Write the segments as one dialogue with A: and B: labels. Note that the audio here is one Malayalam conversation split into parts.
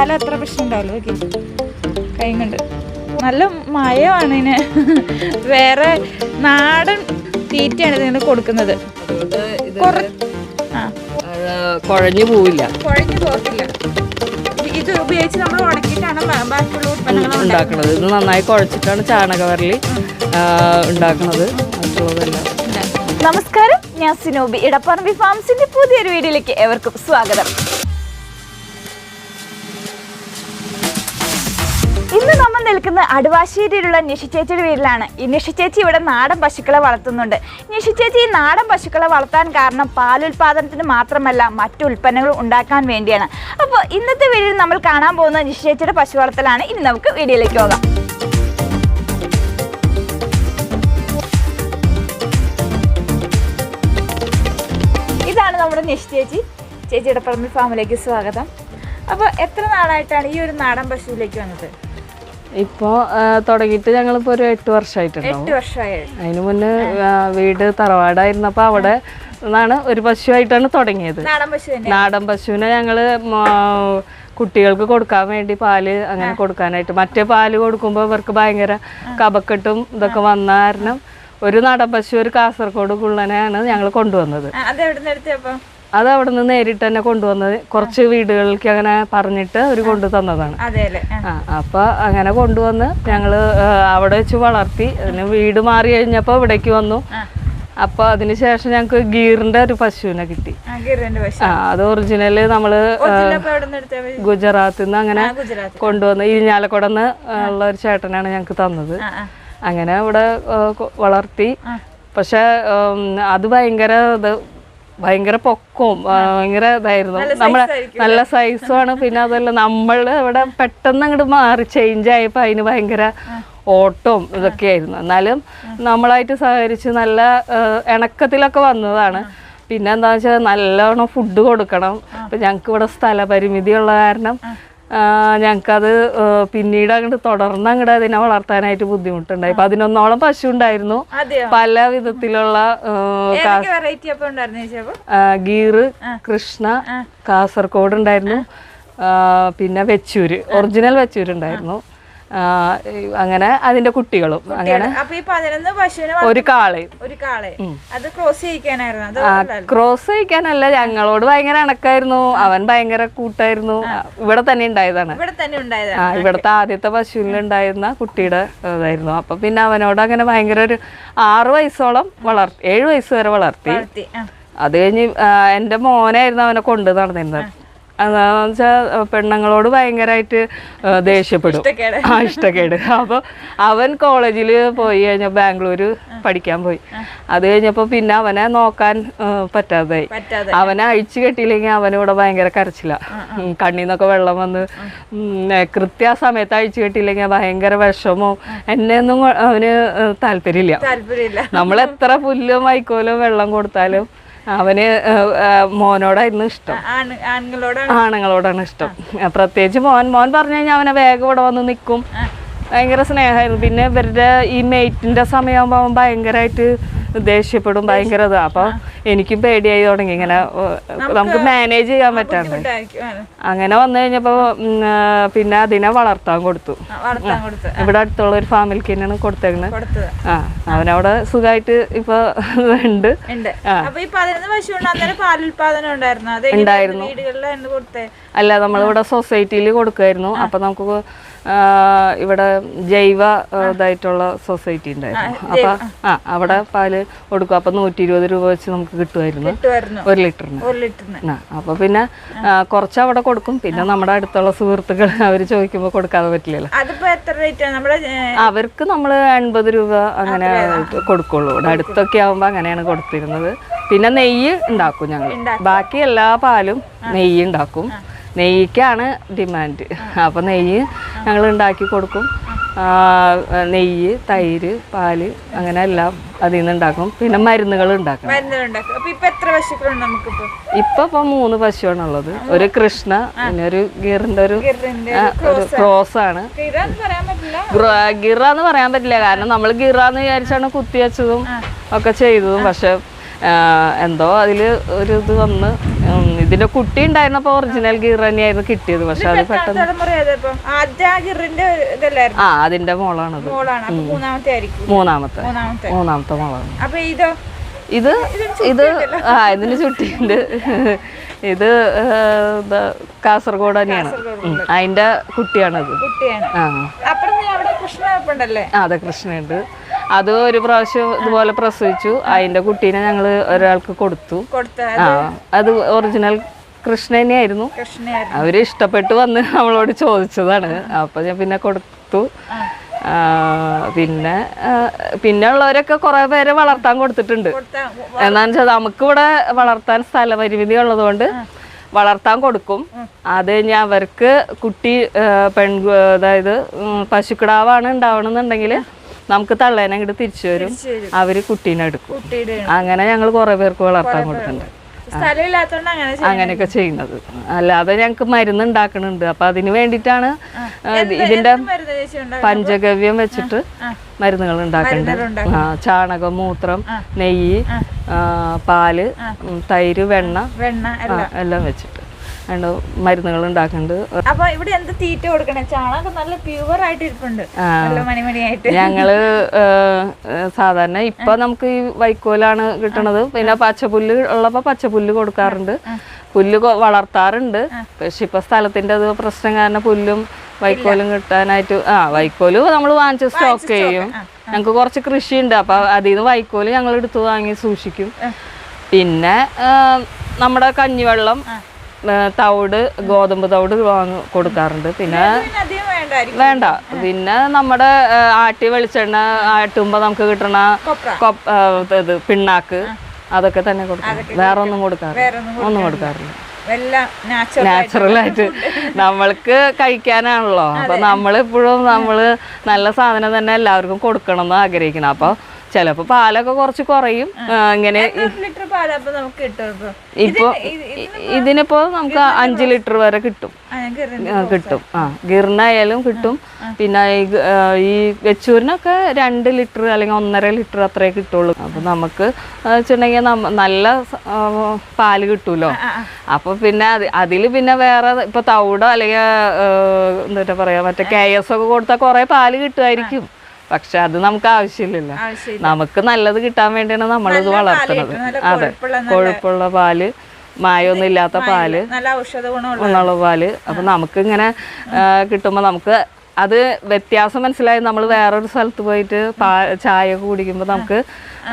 A: കാലം അത്ര പ്രശ്നം ഉണ്ടാവില്ല ഓക്കെ കൈ കൊണ്ട് നല്ല മയമാണ് ഇതിന്. വേറെ നാടൻ തീറ്റയാണ് ഇതിന് കൊടുക്കുന്നത്.
B: കുഴഞ്ഞു പോവില്ല.
A: കുഴഞ്ഞു ഇത് ഉപയോഗിച്ച് നമ്മൾ ഉണക്കിയിട്ടാണ് ബാക്കിയുള്ള ഉൽപ്പന്നങ്ങൾ
B: ഉണ്ടാക്കുന്നത്. ഇത് നന്നായി കുഴച്ചിട്ടാണ് ചാണകവരലി ഉണ്ടാക്കുന്നത്. മറ്റുള്ളതെല്ലാം.
A: നമസ്കാരം. ഞാൻ സിനോബി. ഇടപ്പറമ്പി ഫാംസിന്റെ പുതിയൊരു വീഡിയോയിലേക്ക് എവർക്കും സ്വാഗതം. ഇന്ന് നമ്മൾ നിൽക്കുന്ന അടുവാശ്ശേരിയിലുള്ള നിഷിച്ചേച്ചിയുടെ വീട്ടിലാണ്. ഈ നിഷിച്ചേച്ചി ഇവിടെ നാടൻ പശുക്കളെ വളർത്തുന്നുണ്ട്. നിഷിച്ചേച്ചി ഈ നാടൻ പശുക്കളെ വളർത്താൻ കാരണം പാലുൽപാദനത്തിന് മാത്രമല്ല മറ്റു ഉൽപ്പന്നങ്ങൾ ഉണ്ടാക്കാൻ വേണ്ടിയാണ്. അപ്പോൾ ഇന്നത്തെ വീഡിയോയിൽ നമ്മൾ കാണാൻ പോകുന്ന നിഷിച്ചേച്ചിയുടെ പശു വളർത്തലാണ് ഇനി നമുക്ക് വീഡിയോയിലേക്ക് പോകാം. ഇതാണ് നമ്മുടെ നിഷിച്ചേച്ചി ചേച്ചിയുടെ പറമ്പിൽ ഫാമിലേക്ക് സ്വാഗതം. അപ്പോൾ എത്ര നാളായിട്ടാണ് ഈ ഒരു നാടൻ പശുവിലേക്ക് വന്നത്?
B: ഇപ്പോൾ തുടങ്ങിയിട്ട് ഞങ്ങളിപ്പോൾ ഒരു എട്ട് വർഷമായിട്ടുണ്ടാവും അതിന് മുന്നേ വീട് തറവാടായിരുന്നപ്പോൾ അവിടെ നിന്നാണ് ഒരു പശുവായിട്ടാണ് തുടങ്ങിയത്.
A: നാടൻ
B: പശുവിനെ ഞങ്ങൾ കുട്ടികൾക്ക് കൊടുക്കാൻ വേണ്ടി പാൽ അങ്ങനെ കൊടുക്കാനായിട്ട്. മറ്റേ പാൽ കൊടുക്കുമ്പോൾ ഇവർക്ക് ഭയങ്കര കപക്കെട്ടും ഇതൊക്കെ വന്ന കാരണം ഒരു നാടൻ പശു ഒരു കാസർഗോഡ് കുള്ളനെയാണ് ഞങ്ങൾ കൊണ്ടുവന്നത്.
A: അത്
B: അവിടെ നിന്ന് നേരിട്ട് തന്നെ കൊണ്ടുവന്നത്. കുറച്ച് വീടുകളിലേക്ക് അങ്ങനെ പറഞ്ഞിട്ട് അവർ കൊണ്ടു തന്നതാണ്.
A: ആ.
B: അപ്പോൾ അങ്ങനെ കൊണ്ടുവന്ന് ഞങ്ങൾ അവിടെ വെച്ച് വളർത്തി. അതിന് വീട് മാറി കഴിഞ്ഞപ്പോ ഇവിടേക്ക് വന്നു. അപ്പൊ അതിനുശേഷം ഞങ്ങക്ക് ഗീറിന്റെ ഒരു പശുവിനെ കിട്ടി.
A: ആ
B: അത് ഒറിജിനൽ നമ്മൾ
A: ഗുജറാത്തിന്ന്
B: ഗുജറാത്തിൽ നിന്ന് അങ്ങനെ കൊണ്ടുവന്ന് ഇരിഞ്ഞാലക്കുടന്ന് ഉള്ള ഒരു ചേട്ടനാണ് ഞങ്ങക്ക് തന്നത്. അങ്ങനെ ഇവിടെ വളർത്തി. പക്ഷെ അത് ഭയങ്കര ഇത് ഭയങ്കര പൊക്കവും ഭയങ്കര ഇതായിരുന്നു. നമ്മളെ നല്ല സൈസുമാണ് പിന്നെ അതല്ല നമ്മൾ ഇവിടെ പെട്ടെന്ന് അങ്ങോട്ട് മാറി ചേഞ്ച് ആയപ്പോൾ അതിന് ഭയങ്കര ഓട്ടവും ഇതൊക്കെയായിരുന്നു എന്നാലും നമ്മളായിട്ട് സഹകരിച്ച് നല്ല ഇണക്കത്തിലൊക്കെ വന്നതാണ്. പിന്നെ എന്താ വെച്ചാൽ നല്ലോണം ഫുഡ് കൊടുക്കണം. ഇപ്പം ഞങ്ങൾക്ക് ഇവിടെ സ്ഥലപരിമിതിയുള്ള കാരണം ഞങ്ങൾക്കത് പിന്നീട് അങ്ങോട്ട് തുടർന്ന് അങ്ങോട്ട് അതിനെ വളർത്താനായിട്ട് ബുദ്ധിമുട്ടുണ്ടായി. പതിനൊന്നോളം പശു ഉണ്ടായിരുന്നു പല വിധത്തിലുള്ള ഗീറ് കൃഷ്ണ കാസർഗോഡ് ഉണ്ടായിരുന്നു പിന്നെ വെച്ചൂര് ഒറിജിനൽ വെച്ചൂര് ഉണ്ടായിരുന്നു അങ്ങനെ അതിന്റെ കുട്ടികളും അങ്ങനെ ഒരു കാളയും.
A: ക്രോസ്
B: ചെയ്യിക്കാനല്ല ഞങ്ങളോട് ഭയങ്കര അണക്കായിരുന്നു. അവൻ ഭയങ്കര കൂട്ടായിരുന്നു. ഇവിടെ തന്നെ ഉണ്ടായതാണ്. ഇവിടത്തെ ആദ്യത്തെ പശുവിനുണ്ടായിരുന്ന കുട്ടിയുടെ ഇതായിരുന്നു. അപ്പൊ പിന്നെ അവനോട് അങ്ങനെ ഭയങ്കര ഒരു ആറ് വയസ്സോളം വളർത്തി ഏഴു വയസ്സ് വരെ വളർത്തി. അത് കഴിഞ്ഞ് എന്റെ മോനായിരുന്നു അവനെ കൊണ്ടു നടന്നിരുന്നത്. എന്താന്ന് വെച്ചാൽ പെണ്ണുങ്ങളോട് ഭയങ്കരമായിട്ട് ദേഷ്യപ്പെടും. ആ ഇഷ്ടക്കേട്. അപ്പോൾ അവൻ കോളേജിൽ പോയി കഴിഞ്ഞാൽ ബാംഗ്ലൂർ പഠിക്കാൻ പോയി. അത് കഴിഞ്ഞപ്പോൾ പിന്നെ അവനെ നോക്കാൻ പറ്റാതായി. അവനെ അഴിച്ചു കെട്ടിയില്ലെങ്കിൽ അവനിവിടെ ഭയങ്കര കരച്ചില്ല കണ്ണീന്നൊക്കെ വെള്ളം വന്ന് കൃത്യ സമയത്ത് അഴിച്ചു കെട്ടിയില്ലെങ്കിൽ ഭയങ്കര വിഷമോ എന്നെ ഒന്നും അവന് താല്പര്യമില്ല. നമ്മൾ എത്ര പുല്ലും വൈക്കോലും വെള്ളം കൊടുത്താലും അവന് മോനോടായിരുന്നു ഇഷ്ടം.
A: ആണ് ആണുങ്ങളോട്
B: ആണുങ്ങളോടാണ് ഇഷ്ടം. പ്രത്യേകിച്ച് മോൻ മോൻ പറഞ്ഞു കഴിഞ്ഞാൽ അവനെ വേഗം ഇവിടെ വന്ന് നിൽക്കും ഭയങ്കര സ്നേഹമായിരുന്നു പിന്നെ ഇവരുടെ ഈ മെയ്റ്റിന്റെ സമയമാകുമ്പോൾ അവൻ ഭയങ്കരമായിട്ട് ദേഷ്യപ്പെടും ഭയങ്കര ഇതാണ് അപ്പോൾ എനിക്കും പേടിയായി തുടങ്ങി. ഇങ്ങനെ നമുക്ക് മാനേജ് ചെയ്യാൻ പറ്റാണ്ട്. അങ്ങനെ വന്നു കഴിഞ്ഞപ്പോ പിന്നെ അതിനെ വളർത്താൻ കൊടുത്തു. ഇവിടെ അടുത്തുള്ള ഒരു ഫാമിലിക്ക് തന്നെയാണ് കൊടുത്തേക്കുന്നത് ആ അവനവിടെ സുഖമായിട്ട് ഇപ്പൊ ഉണ്ട്.
A: ഉണ്ടായിരുന്നു?
B: അല്ല നമ്മളിവിടെ സൊസൈറ്റിയിൽ കൊടുക്കുമായിരുന്നു അപ്പൊ നമുക്ക് ഇവിടെ ജൈവ ഇതായിട്ടുള്ള സൊസൈറ്റി ഉണ്ടായിരുന്നു. അപ്പൊ ആ. അവിടെ പാൽ കൊടുക്കും. അപ്പൊ നൂറ്റി ഇരുപത് രൂപ വെച്ച് നമുക്ക് കിട്ടുമായിരുന്നു. ഒരു ലിറ്ററിന്. അപ്പൊ പിന്നെ കുറച്ച് അവിടെ കൊടുക്കും. പിന്നെ നമ്മുടെ അടുത്തുള്ള സുഹൃത്തുക്കൾ അവർ ചോദിക്കുമ്പോൾ കൊടുക്കാതെ പറ്റില്ലല്ലോ. അവർക്ക് നമ്മൾ എൺപത് രൂപ അങ്ങനെ കൊടുക്കുള്ളൂ. ഇവിടെ അടുത്തൊക്കെ ആവുമ്പോൾ അങ്ങനെയാണ് കൊടുത്തിരുന്നത്. പിന്നെ നെയ്യ് ഉണ്ടാക്കും ഞങ്ങൾ ബാക്കി എല്ലാ പാലും നെയ്യ് ഉണ്ടാക്കും. നെയ്യ്ക്കാണ് ഡിമാൻഡ്. അപ്പോൾ നെയ്യ് ഞങ്ങൾ ഉണ്ടാക്കി കൊടുക്കും. നെയ്യ് തൈര് പാൽ അങ്ങനെ എല്ലാം അതിൽ നിന്ന് ഉണ്ടാക്കും പിന്നെ മരുന്നുകൾ ഉണ്ടാക്കും
A: ഇപ്പൊ
B: ഇപ്പൊ മൂന്ന് പശുവാണുള്ളത്. ഒരു കൃഷ്ണ പിന്നെ ഒരു ഗിറിന്റെ ഒരു ക്രോസ് ആണ് ഗിറ എന്ന് പറയാൻ പറ്റില്ല. കാരണം നമ്മൾ ഗിറ എന്ന് വിചാരിച്ചാണ് കുത്തിവെച്ചതും ഒക്കെ ചെയ്തതും. പക്ഷെ എന്തോ അതിൽ ഒരു ഇത് വന്ന് ഇതിന്റെ കുട്ടി ഉണ്ടായിരുന്നപ്പോ ഒറിജിനൽ ഗിർ തന്നെയായിരുന്നു കിട്ടിയത്. പക്ഷെ അത് പെട്ടെന്ന്
A: ആ
B: അതിന്റെ മോളാണത്.
A: മോളാണ്. മൂന്നാമത്തെ
B: മൂന്നാമത്തെ. മോളാണ്.
A: ഇതോ?
B: ഇത് ആ ഇതിന് ചുട്ടിയുണ്ട്. ഇത് കാസർഗോഡ് തന്നെയാണ്. അതിന്റെ കുട്ടിയാണത്. ആ, അതെ കൃഷ്ണയുണ്ട്. അത് ഒരു പ്രാവശ്യം ഇതുപോലെ പ്രസവിച്ചു. അതിന്റെ കുട്ടീനെ ഞങ്ങൾ ഒരാൾക്ക് കൊടുത്തു. ആ അത് ഒറിജിനൽ കൃഷ്ണ തന്നെയായിരുന്നു.
A: കൃഷ്ണയായിരുന്നു
B: അവർ ഇഷ്ടപ്പെട്ട് വന്ന് നമ്മളോട് ചോദിച്ചതാണ്. അപ്പൊ ഞാൻ പിന്നെ കൊടുത്തു. പിന്നെ പിന്നെ ഉള്ളവരൊക്കെ കുറെ പേരെ വളർത്താൻ കൊടുത്തിട്ടുണ്ട്. എന്നാന്ന് വെച്ചാൽ നമുക്കിവിടെ വളർത്താൻ സ്ഥലപരിമിതി ഉള്ളതുകൊണ്ട് വളർത്താൻ കൊടുക്കും. അത് കഴിഞ്ഞ് അവർക്ക് കുട്ടി പെൺ അതായത് പശുക്കിടാവാണ് പശുക്കിടാവാണ് ഉണ്ടാവണമെന്നുണ്ടെങ്കിൽ നമുക്ക് തള്ളേനെ ഇങ്ങോട്ട് തിരിച്ചു വരും. അവർ കുട്ടീനെ എടുക്കും. അങ്ങനെ ഞങ്ങൾ കുറെ പേർക്ക് വളർത്താൻ കൊടുക്കുന്നുണ്ട്. അങ്ങനെയൊക്കെ ചെയ്യുന്നത്. അല്ലാതെ ഞങ്ങൾക്ക് മരുന്ന് ഉണ്ടാക്കണുണ്ട് അപ്പൊ അതിന് വേണ്ടിയിട്ടാണ് ഇതിന്റെ പഞ്ചഗവ്യം വെച്ചിട്ട് മരുന്നുകൾ ഉണ്ടാക്കുന്നുണ്ട് ആ ചാണകം മൂത്രം നെയ്യ് പാൽ തൈര് വെണ്ണ
A: വെണ്ണ
B: എല്ലാം വെച്ചിട്ട്. മരുന്നുകൾ ഉണ്ടാക്കുന്നുണ്ട്
A: അപ്പൊ ഇവിടെ എന്ത് തീറ്റ കൊടുക്കണേ? ചാണകം നല്ല പ്യുവർ ആയിട്ട് ഇരിപ്പുണ്ട് മണിമണിയായിട്ട്.
B: ഞങ്ങൾ സാധാരണ ഇപ്പൊ നമുക്ക് ഈ വൈക്കോലാണ് കിട്ടണത്. പിന്നെ പച്ചപ്പുല്ല് ഉള്ളപ്പോ പച്ചപ്പുല്ല് കൊടുക്കാറുണ്ട്. പുല്ല് വളർത്താറുണ്ട്. പക്ഷെ ഇപ്പൊ സ്ഥലത്തിന്റെ അത് പ്രശ്നം കാരണം പുല്ലും വൈക്കോലും കിട്ടാനായിട്ട് ആ വൈക്കോൽ നമ്മൾ വാങ്ങിച്ച് സ്റ്റോക്ക് ചെയ്യും. ഞങ്ങൾക്ക് കുറച്ച് കൃഷിയുണ്ട്. അപ്പൊ അതിൽ നിന്ന് വൈക്കോൽ ഞങ്ങൾ എടുത്തു വാങ്ങി സൂക്ഷിക്കും. പിന്നെ നമ്മുടെ കഞ്ഞിവെള്ളം തവിട് ഗോതമ്പ് തവിട് വാങ്ങി കൊടുക്കാറുണ്ട്. പിന്നെ വേണ്ട. പിന്നെ നമ്മുടെ ആട്ടി വെളിച്ചെണ്ണ ആട്ടുമ്പോ നമുക്ക് കിട്ടണ ഇത് പിണ്ണാക്ക് അതൊക്കെ തന്നെ കൊടുക്കും. വേറെ ഒന്നും കൊടുക്കാറില്ല. ഒന്നും കൊടുക്കാറില്ല. ആയിട്ട് നമ്മൾക്ക് കഴിക്കാനാണല്ലോ. അപ്പൊ നമ്മളെപ്പോഴും നമ്മൾ നല്ല സാധനം തന്നെ എല്ലാവർക്കും കൊടുക്കണം എന്ന് ആഗ്രഹിക്കണം. അപ്പൊ ചിലപ്പോ പാലൊക്കെ കുറച്ച് കുറയും. ഇങ്ങനെ
A: ഇപ്പൊ
B: ഇതിനിപ്പോ നമുക്ക് അഞ്ച് ലിറ്റർ വരെ കിട്ടും. കിട്ടും. ആ ഗിർണായാലും കിട്ടും. പിന്നെ ഈ വെച്ചൂരിനൊക്കെ രണ്ട് ലിറ്റർ അല്ലെങ്കിൽ ഒന്നര ലിറ്റർ അത്രേ കിട്ടുള്ളൂ. അപ്പൊ നമുക്ക് വെച്ചിട്ടുണ്ടെങ്കിൽ നല്ല പാൽ കിട്ടുമല്ലോ അപ്പൊ പിന്നെ അത് അതിൽ പിന്നെ വേറെ ഇപ്പൊ തവിടോ അല്ലെങ്കിൽ എന്താ പറയാ മറ്റേ കെ എസ് ഒക്കെ കൊടുത്താൽ കുറെ പാൽ കിട്ടുമായിരിക്കും. പക്ഷെ അത് നമുക്ക് ആവശ്യമില്ലല്ലോ.
A: ആവശ്യമില്ല.
B: നമുക്ക് നല്ലത് കിട്ടാൻ വേണ്ടിയാണ് നമ്മളിത് വളർത്തുന്നത്. അതെ.
A: കൊഴുപ്പുള്ള
B: പാൽ മായൊന്നും ഇല്ലാത്ത
A: പാൽ ഗുണമുള്ള
B: പാൽ. അപ്പൊ നമുക്ക് ഇങ്ങനെ കിട്ടുമ്പോൾ നമുക്ക് അത് വ്യത്യാസം മനസ്സിലായി. നമ്മൾ വേറൊരു സ്ഥലത്ത് പോയിട്ട് പാ ചായ കുടിക്കുമ്പോൾ നമുക്ക്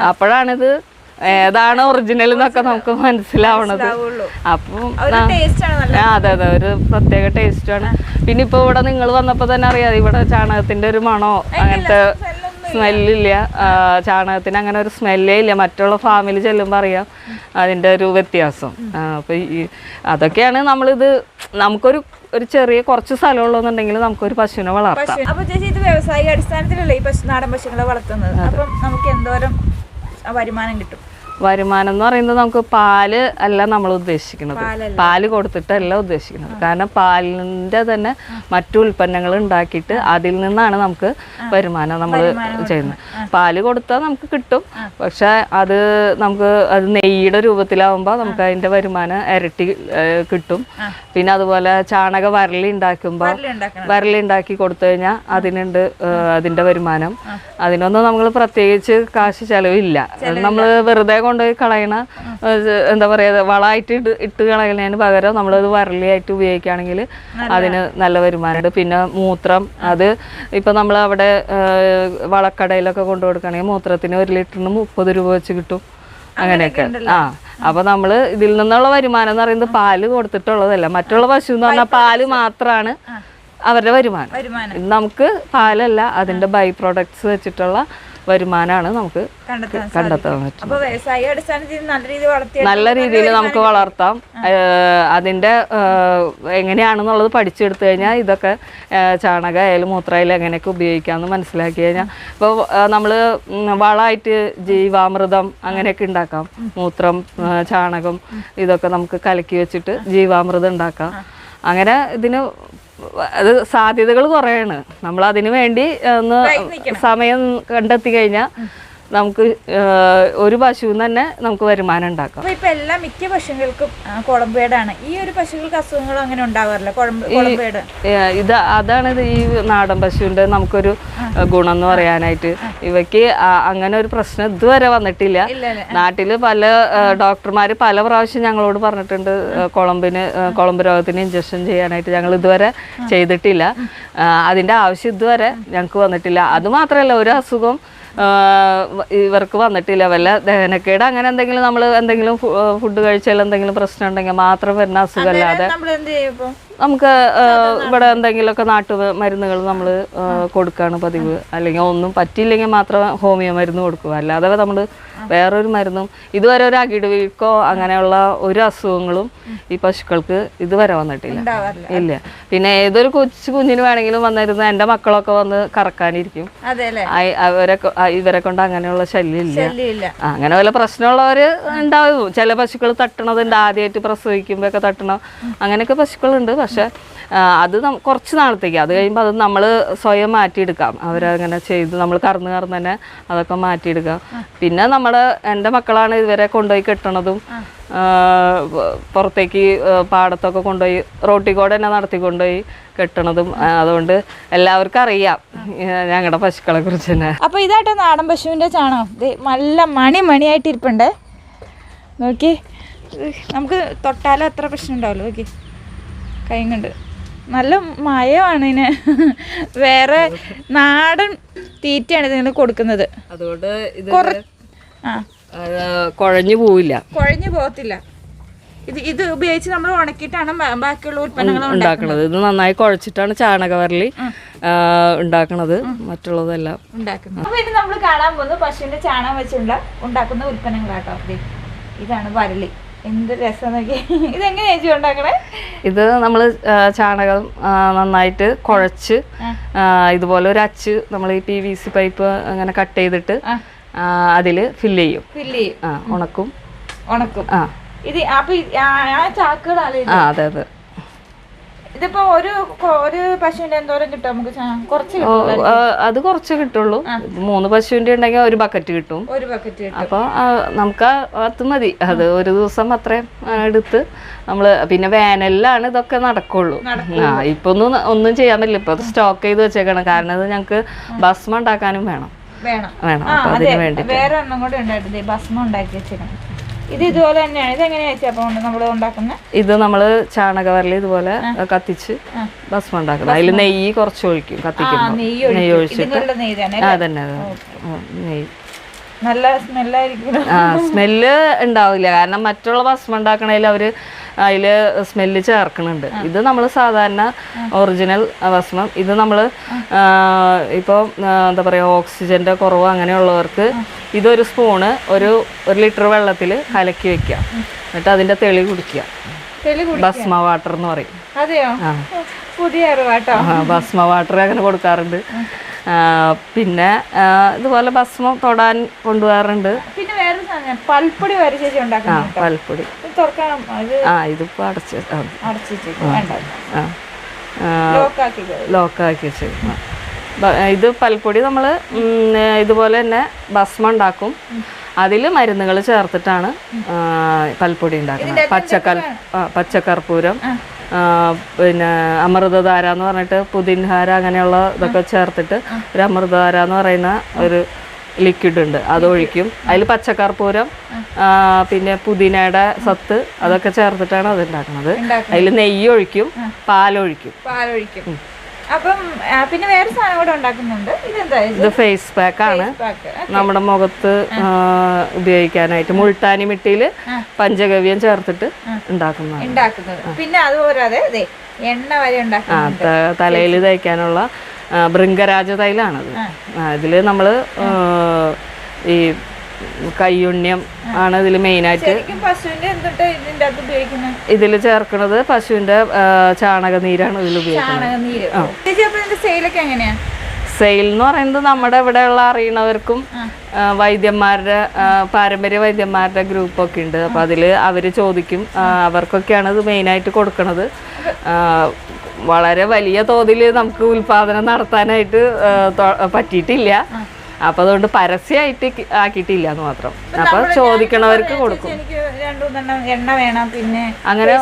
B: അപ്പോഴാണിത് ഏതാണ് ഒറിജിനൽ എന്നൊക്കെ നമുക്ക് മനസ്സിലാവണത്. അപ്പം അതെ അതെ ഒരു പ്രത്യേക ടേസ്റ്റാണ് പിന്നെ ഇപ്പൊ ഇവിടെ നിങ്ങൾ വന്നപ്പോ തന്നെ അറിയാം ഇവിടെ ചാണകത്തിന്റെ ഒരു മണോ അങ്ങനത്തെ സ്മെല്ലില്ല ചാണകത്തിന് അങ്ങനെ ഒരു സ്മെല്ലേ ഇല്ല. മറ്റുള്ള ഫാമിൽ ചെല്ലുമ്പോൾ അറിയാം അതിന്റെ ഒരു വ്യത്യാസം. അപ്പോൾ അപ്പൊ ഈ അതൊക്കെയാണ് നമ്മളിത് നമുക്കൊരു ഒരു ചെറിയ കുറച്ച് സ്ഥലം ഉള്ളതെന്നുണ്ടെങ്കിൽ നമുക്കൊരു പശുവിനെ വളർത്താം.
A: പശു അപ്പൊ ചേച്ചി ഇത് വ്യവസായിക അടിസ്ഥാനത്തിലല്ലേ ഈ പശു നാടൻ പശുക്കളെ വളർത്തുന്നത്? അപ്പം നമുക്ക് എന്തോരം വരുമാനം കിട്ടും.
B: വരുമാനം എന്ന് പറയുന്നത് നമുക്ക് പാൽ അല്ല നമ്മൾ ഉദ്ദേശിക്കുന്നത്. പാൽ കൊടുത്തിട്ടല്ല ഉദ്ദേശിക്കുന്നത്. കാരണം പാലിന്റെ തന്നെ മറ്റു ഉൽപ്പന്നങ്ങൾ ഉണ്ടാക്കിയിട്ട് അതിൽ നിന്നാണ് നമുക്ക് വരുമാനം നമ്മൾ ചെയ്യുന്നത്. പാൽ കൊടുത്താൽ നമുക്ക് കിട്ടും. പക്ഷെ അത് നമുക്ക് അത് നെയ്യുടെ രൂപത്തിലാവുമ്പോൾ നമുക്ക് അതിന്റെ വരുമാനം ഇരട്ടി കിട്ടും. പിന്നെ അതുപോലെ ചാണക വരളി ഉണ്ടാക്കുമ്പോൾ വരളി ഉണ്ടാക്കി കൊടുത്തു കഴിഞ്ഞാൽ അതിനുണ്ട് അതിന്റെ അതിന്റെ വരുമാനം അതിനൊന്നും നമ്മൾ പ്രത്യേകിച്ച് കാശ് ചെലവില്ല. നമ്മൾ വെറുതെ കൊണ്ടുപോയി കളയണ എന്താ പറയാ വളമായിട്ട് ഇട്ട് ഇട്ട് കളയുന്നതിന് പകരം നമ്മളത് വരളിയായിട്ട് ഉപയോഗിക്കുകയാണെങ്കിൽ അതിന് നല്ല വരുമാനമുണ്ട് പിന്നെ മൂത്രം അത് ഇപ്പൊ നമ്മൾ അവിടെ വളക്കടയിലൊക്കെ കൊണ്ടു കൊടുക്കുകയാണെങ്കിൽ മൂത്രത്തിന് ഒരു ലിറ്ററിന് മുപ്പത് രൂപ വെച്ച് കിട്ടും. അങ്ങനെയൊക്കെ. ആ അപ്പൊ നമ്മൾ ഇതിൽ നിന്നുള്ള വരുമാനം എന്ന് പറയുന്നത് പാൽ കൊടുത്തിട്ടുള്ളതല്ല. മറ്റുള്ള പശു എന്ന് പറഞ്ഞാൽ പാൽ മാത്രമാണ് അവരുടെ വരുമാനം.
A: വരുമാനം.
B: നമുക്ക് പാലല്ല അതിന്റെ ബൈ പ്രോഡക്ട്സ് വെച്ചിട്ടുള്ള വരുമാനമാണ് നമുക്ക്
A: കണ്ടെത്താൻ
B: പറ്റും
A: നല്ല രീതിയിൽ
B: നമുക്ക് വളർത്താം. അതിന്റെ എങ്ങനെയാണെന്നുള്ളത് പഠിച്ചെടുത്തു കഴിഞ്ഞാൽ ഇതൊക്കെ ചാണകം ആയാലും മൂത്രമായാലും എങ്ങനെയൊക്കെ ഉപയോഗിക്കാമെന്ന് മനസ്സിലാക്കി കഴിഞ്ഞാൽ ഇപ്പോൾ നമ്മൾ വളമായിട്ട് ജീവാമൃതം അങ്ങനെയൊക്കെ ഉണ്ടാക്കാം. മൂത്രം ചാണകം ഇതൊക്കെ നമുക്ക് കലക്കി വെച്ചിട്ട് ജീവാമൃതം ഉണ്ടാക്കാം. അങ്ങനെ ഇതിന് അത് സാധ്യതകൾ കുറയാണ്. നമ്മൾ അതിനു വേണ്ടി ഒന്ന് സമയം കണ്ടെത്തി കഴിഞ്ഞാൽ നമുക്ക് ഒരു പശുവിൽ തന്നെ നമുക്ക് വരുമാനം ഉണ്ടാക്കാം.
A: അപ്പൊ ഇപ്പൊ എല്ലാ മിക്ക പശുക്കൾക്കും കുളമ്പേടാണ് ഈ ഒരു പശുക്കൾക്ക് അസുഖങ്ങൾ അങ്ങനെ ഉണ്ടാവാറില്ല? കുളമ്പേട്
B: ഇത് അതാണ് ഇത് ഈ നാടൻ പശുവിന്റെ നമുക്കൊരു ഗുണം എന്ന് പറയാനായിട്ട്. ഇവയ്ക്ക് അങ്ങനെ ഒരു പ്രശ്നം ഇതുവരെ വന്നിട്ടില്ല.
A: നാട്ടിൽ
B: നാട്ടിൽ പല ഡോക്ടർമാർ പല പ്രാവശ്യം ഞങ്ങളോട് പറഞ്ഞിട്ടുണ്ട് കുളമ്പിന് കുളമ്പ് രോഗത്തിന് ഇഞ്ചക്ഷൻ ചെയ്യാനായിട്ട് ഞങ്ങൾ ഇതുവരെ ചെയ്തിട്ടില്ല. അതിന്റെ ആവശ്യം ഇതുവരെ ഞങ്ങൾക്ക് വന്നിട്ടില്ല. അത് മാത്രമല്ല ഒരു അസുഖം ഇവർക്ക് വന്നിട്ടില്ല. വല്ല ദഹനക്കേട് അങ്ങനെ എന്തെങ്കിലും നമ്മൾ എന്തെങ്കിലും ഫുഡ് കഴിച്ചാൽ എന്തെങ്കിലും പ്രശ്നം ഉണ്ടെങ്കിൽ മാത്രം വരുന്ന അസുഖമല്ലാതെ നമുക്ക് ഇവിടെ എന്തെങ്കിലുമൊക്കെ നാട്ടു മരുന്നുകൾ നമ്മൾ കൊടുക്കുകയാണ് പതിവ്. അല്ലെങ്കിൽ ഒന്നും പറ്റിയില്ലെങ്കിൽ മാത്രം ഹോമിയോ മരുന്ന് കൊടുക്കുക. അല്ലാതെ നമ്മൾ വേറൊരു മരുന്നും ഇതുവരെ ഒരു അകിട് വീക്കോ അങ്ങനെയുള്ള ഒരു അസുഖങ്ങളും ഈ പശുക്കൾക്ക് ഇതുവരെ വന്നിട്ടില്ല. ഇല്ല. പിന്നെ ഏതൊരു കൊച്ചു കുഞ്ഞിന് വേണമെങ്കിലും വന്നിരുന്ന എന്റെ മക്കളൊക്കെ വന്ന് കറക്കാനിരിക്കും. അവരെ ഇവരെ കൊണ്ട് അങ്ങനെയുള്ള ശല്യം ഇല്ല അങ്ങനെ വല്ല പ്രശ്നമുള്ളവർ ഉണ്ടാവും. ചില പശുക്കൾ തട്ടണതുണ്ട്. ആദ്യമായിട്ട് പ്രസവിക്കുമ്പോഴൊക്കെ തട്ടണം അങ്ങനെയൊക്കെ പശുക്കളുണ്ട്. പക്ഷെ അത് കുറച്ച് നാളത്തേക്ക്. അത് കഴിയുമ്പോൾ അത് നമ്മൾ സ്വയം മാറ്റിയെടുക്കാം. അവരങ്ങനെ ചെയ്ത് നമ്മൾ കറന്ന് കറന്ന് തന്നെ അതൊക്കെ മാറ്റിയെടുക്കാം പിന്നെ നമ്മുടെ എന്റെ മക്കളാണ് ഇവരെ കൊണ്ടുപോയി കെട്ടണതും പുറത്തേക്ക് പാടത്തൊക്കെ കൊണ്ടുപോയി റോട്ടിൽ കൂടെ തന്നെ നടത്തി കൊണ്ടുപോയി കെട്ടണതും അതുകൊണ്ട് എല്ലാവർക്കും അറിയാം. ഞങ്ങളുടെ പശുക്കളെ കുറിച്ച് തന്നെ.
A: അപ്പോൾ ഇതായിട്ട് നാടൻ പശുവിന്റെ ചാണകം. നല്ല മണി മണിയായിട്ട് ഇരിപ്പുണ്ട് നോക്കി. നമുക്ക് തൊട്ടാലും അത്ര പ്രശ്നം ഉണ്ടാവുള്ളൂ നോക്കി. കൈ കൊണ്ട് നല്ല മയമാണ് ഇതിന് വേറെ നാടൻ തീറ്റയാണ് ഇതിന് കൊടുക്കുന്നത്.
B: അതുകൊണ്ട് ഇത് കുഴഞ്ഞു പോവില്ല.
A: കുഴഞ്ഞു പോകത്തില്ല. ഇത് ഇത് ഉപയോഗിച്ച് നമ്മൾ ഉണക്കിയിട്ടാണ് ബാക്കിയുള്ള ഉൽപ്പന്നങ്ങൾ
B: ഉണ്ടാക്കുന്നത്. ഇത് നന്നായി കുഴച്ചിട്ടാണ് ചാണകവരലി ഉണ്ടാക്കുന്നത് മറ്റുള്ളതെല്ലാം.
A: ഉണ്ടാക്കുന്നത്. അപ്പൊ ഇത് നമ്മൾ കാണാൻ പോകുന്നത് പശുവിന്റെ ചാണകം വെച്ചുള്ള ഉണ്ടാക്കുന്ന ഉൽപ്പന്നങ്ങളാട്ടോ. ഇതാണ് വരളി. എന്ത് രസം ഇതെങ്ങനെ ഇതെങ്ങനെയാ ചേച്ചി ഉണ്ടാക്കണേ?
B: ഇത് നമ്മൾ ചാണകം നന്നായിട്ട് കുഴച്ച് ഇതുപോലെ ഒരു അച്ച് നമ്മൾ ഈ പി വി സി പൈപ്പ് അങ്ങനെ കട്ട് ചെയ്തിട്ട്
A: അതിൽ
B: അതിൽ ഫില്ല് ചെയ്യും.
A: ഫില്ല് ചെയ്യും.
B: ഉണക്കും.
A: ഉണക്കും.
B: ആ.
A: ഇത് അപ്പൊ ആ ചാക്കുകളാണ്
B: ആ അതെ അതെ.
A: ഇതിപ്പോ ഒരു ഒരു പശുവിന്റെ എന്തോരം കിട്ടും നമുക്ക് കുറച്ച്
B: അത് കുറച്ച് കിട്ടുള്ളൂ. മൂന്ന് പശുവിന്റെ ഉണ്ടെങ്കിൽ ഒരു ബക്കറ്റ് കിട്ടും.
A: ഒരു ബക്കറ്റ്
B: അപ്പോൾ നമുക്ക് അത് മതി. അത് ഒരു ദിവസം അത്രയും എടുത്ത് നമ്മൾ പിന്നെ വേനലിലാണ് ഇതൊക്കെ നടക്കുള്ളൂ. ആ ഇപ്പൊ ഒന്നും ഒന്നും ചെയ്യാൻ പറ്റില്ല. ഇപ്പൊ സ്റ്റോക്ക് ചെയ്ത് വെച്ചേക്കണം. കാരണം അത് ഞങ്ങക്ക് ഭസ്മം ഉണ്ടാക്കാനും വേണം.
A: വേണം.
B: വേണം. അതിന് വേണ്ടി
A: വേറെ ഒന്നും കൂടെ ഉണ്ടായിട്ട് ഭസ്മം ഉണ്ടാക്കി വെച്ചിരുന്നു. ഇത് ഇതുപോലെ തന്നെയാണ്. ഇത് എങ്ങനെയാ ചേച്ചി നമ്മൾ ഉണ്ടാക്കുന്നത്
B: ഇത് നമ്മൾ ചാണകവരൽ ഇതുപോലെ കത്തിച്ച് ഭസ്മം ഉണ്ടാക്കുന്നത് അതിൽ നെയ്യ് കുറച്ച് ഒഴിക്കും കത്തിക്കും
A: നെയ്യ്
B: ഒഴിച്ചിട്ട്. ആ തന്നെ നെയ്യ്.
A: നല്ല സ്മെല്ലായിരിക്കും.
B: ആ സ്മെല്ല് ഉണ്ടാവില്ല. കാരണം മറ്റുള്ള ഭസ്മം ഉണ്ടാക്കണതിൽ അവർ അതിൽ സ്മെല്ല് ചേർക്കുന്നുണ്ട് ഇത് നമ്മൾ സാധാരണ ഒറിജിനൽ ഭസ്മം ഇത് നമ്മൾ ഇപ്പോൾ എന്താ പറയുക ഓക്സിജന്റെ കുറവ് അങ്ങനെയുള്ളവർക്ക് ഇതൊരു സ്പൂണ് ഒരു ഒരു ലിറ്റർ വെള്ളത്തിൽ കലക്കി വെക്കുക എന്നിട്ട് അതിന്റെ തെളി കുടിക്കുക ഭസ്മ വാട്ടർ എന്ന് പറയും.
A: അതെയോ? പുതിയ
B: ഭസ്മ വാട്ടർ അങ്ങനെ കൊടുക്കാറുണ്ട്. പിന്നെ ഇതുപോലെ ഭസ്മം തൊടാൻ കൊണ്ടുപോകാറുണ്ട്.
A: പിന്നെ വേറെ സാധനം പൽപ്പൊടി വരെ ചേച്ചി തുറക്കണം ഇത്
B: ആ ഇതിപ്പോ അടച്ച്
A: ലോക്കാക്കി
B: ലോക്കാക്കി ഇത് പൽപ്പൊടി നമ്മൾ ഇതുപോലെ തന്നെ ഭസ്മം ഉണ്ടാക്കും. അതിൽ മരുന്നുകൾ ചേർത്തിട്ടാണ് പൽപ്പൊടി ഉണ്ടാക്കുന്നത്. പച്ചക്കൽ പച്ചക്കർപ്പൂരം പിന്നെ അമൃതധാര എന്ന് പറഞ്ഞിട്ട് പുതിൻഹാര അങ്ങനെയുള്ള ഇതൊക്കെ ചേർത്തിട്ട് ഒരു അമൃതധാര എന്ന് പറയുന്ന ഒരു ലിക്വിഡ് ഉണ്ട്. അത് ഒഴിക്കും. അതിൽ പച്ചക്കർപ്പൂരം പിന്നെ പുതിനയുടെ സത്ത് അതൊക്കെ ചേർത്തിട്ടാണ് അത് ഉണ്ടാക്കുന്നത്. അതിൽ നെയ്യ് ഒഴിക്കും പാലൊഴിക്കും
A: പാലൊഴിക്കും അപ്പം പിന്നെ വേറെ സാധനം കൂടെ ഉണ്ടാക്കുന്നുണ്ട്. ഇതെന്താ? ഇത്
B: ഫേസ് പാക്ക് ആണ്. നമ്മുടെ മുഖത്ത് ഉപയോഗിക്കാനായിട്ട് മുൾട്ടാനി മിട്ടിയിൽ പഞ്ചഗവ്യം ചേർത്തിട്ട് ഉണ്ടാക്കുന്നതാണ്.
A: ഉണ്ടാക്കുന്നത്. പിന്നെ അതുപോലെ അതെ എണ്ണ വരെ
B: തലയിൽ തയ്ക്കാനുള്ള ഭൃംഗരാജ തൈലാണത് ഇതിൽ നമ്മൾ ഈ കയ്യുണ്യം ആണ് ഇതിൽ മെയിനായിട്ട്
A: പശുവിന്റെ
B: ഇതിൽ ചേർക്കുന്നത് ചാണക നീരാണ് ഇതിൽ ഉപയോഗിക്കുന്നത്. സെയിൽ എന്ന് പറയുന്നത് നമ്മുടെ ഇവിടെയുള്ള അറിയണവർക്കും വൈദ്യന്മാരുടെ പാരമ്പര്യ വൈദ്യന്മാരുടെ ഗ്രൂപ്പൊക്കെ ഉണ്ട്. അപ്പോൾ അതിൽ അവർ ചോദിക്കും അവർക്കൊക്കെയാണ് ഇത് മെയിനായിട്ട് കൊടുക്കണത്. വളരെ വലിയ തോതിൽ നമുക്ക് ഉൽപാദനം നടത്താനായിട്ട് പറ്റിയിട്ടില്ല. അപ്പൊ അതുകൊണ്ട് പരസ്യമായിട്ട് ആക്കിയിട്ടില്ല എന്ന് മാത്രം. അപ്പൊ ചോദിക്കണവർക്ക് കൊടുക്കും.
A: എണ്ണ വേണം പിന്നെ
B: അങ്ങനെ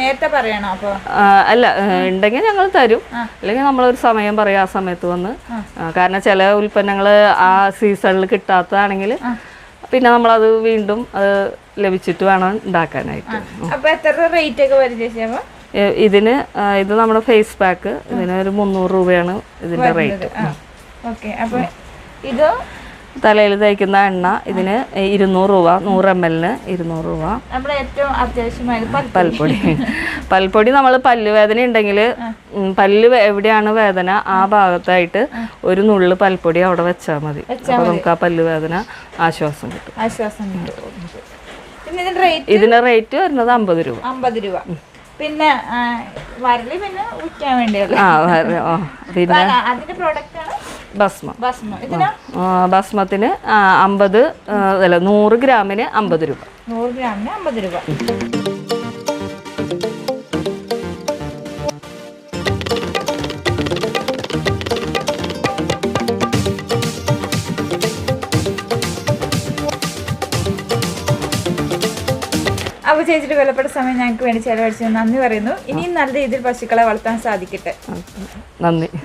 A: നേരത്തെ പറയണം അപ്പൊ?
B: അല്ല ഉണ്ടെങ്കിൽ ഞങ്ങൾ തരും. അല്ലെങ്കിൽ നമ്മളൊരു സമയം പറയും ആ സമയത്ത് വന്ന്. കാരണം ചില ഉൽപ്പന്നങ്ങൾ ആ സീസണിൽ കിട്ടാത്തതാണെങ്കിൽ പിന്നെ നമ്മളത് വീണ്ടും അത് ലഭിച്ചിട്ട് വേണം ഉണ്ടാക്കാനായിട്ട്.
A: അപ്പൊ എത്ര റേറ്റ് ഒക്കെ വരും ചേച്ചി അപ്പൊ?
B: ഇതിന് ഇത് നമ്മുടെ ഫേസ് പാക്ക് ഇതിന് ഒരു മുന്നൂറ് രൂപയാണ് ഇതിന്റെ റേറ്റ്
A: ഓക്കെ. അപ്പൊ ഇത്
B: തലയിൽ തേക്കുന്ന എണ്ണ ഇതിന് ഇരുന്നൂറ് രൂപ നൂറ് എം എല്ലിന് ഇരുന്നൂറ് രൂപ.
A: നമ്മുടെ ഏറ്റവും അത്യാവശ്യമായത് പൽ-
B: പൽപ്പൊടി. പൽപ്പൊടി നമ്മൾ പല്ലുവേദന ഉണ്ടെങ്കിൽ പല്ല് എവിടെയാണ് വേദന? ആ ഭാഗത്തായിട്ട് ഒരു നുള്ളു പൽപ്പൊടി അവിടെ വെച്ചാൽ മതി. അപ്പൊ നമുക്ക് ആ പല്ലുവേദന ആശ്വാസം കിട്ടും.
A: ആശ്വാസം കിട്ടും. ഇതിന്റെ റേറ്റ്?
B: വരുന്നത് അമ്പത് രൂപ.
A: അമ്പത് രൂപ. പിന്നെ വരൽ പിന്നെ ഉറ്റാൻ വേണ്ടിയുള്ള
B: ആ വേറെ- ആ, പിന്നെ
A: അതിന്റെ പ്രോഡക്റ്റ് ആണ്
B: ഭസ്മം. ബസ്മത്തിന് ഭസ്മത്തിന് അമ്പത് അല്ല നൂറ് ഗ്രാമിന് അമ്പത് രൂപ.
A: നൂറ് ഗ്രാമിന് അമ്പത് രൂപ. അപ്പൊ ചേച്ചിയുടെ വിലപ്പെട്ട സമയം ഞങ്ങൾക്ക് വേണ്ടി ചെലവഴിച്ചു നന്ദി പറയുന്നു. ഇനിയും നല്ല രീതിയിൽ പശുക്കളെ വളർത്താൻ സാധിക്കട്ടെ.
B: നന്ദി.
A: അപ്പോൾ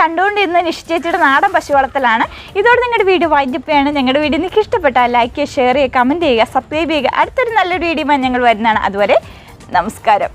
A: കണ്ടുകൊണ്ടിരുന്ന നിശ്ചയിച്ചിട്ട് നാടൻ പശു വളർത്തലാണ് ഇതോടെ നിങ്ങളുടെ വീഡിയോ വൈകിപ്പോയാണ് ഞങ്ങളുടെ വീഡിയോ നിങ്ങൾക്ക് ഇഷ്ടപ്പെട്ടാൽ ലൈക്ക് ചെയ്യുക ഷെയർ ചെയ്യുക കമന്റ് ചെയ്യുക സബ്സ്ക്രൈബ് ചെയ്യുക. അടുത്തൊരു നല്ലൊരു വീഡിയോ ഞങ്ങൾ വരുന്നതാണ്. അതുവരെ നമസ്കാരം.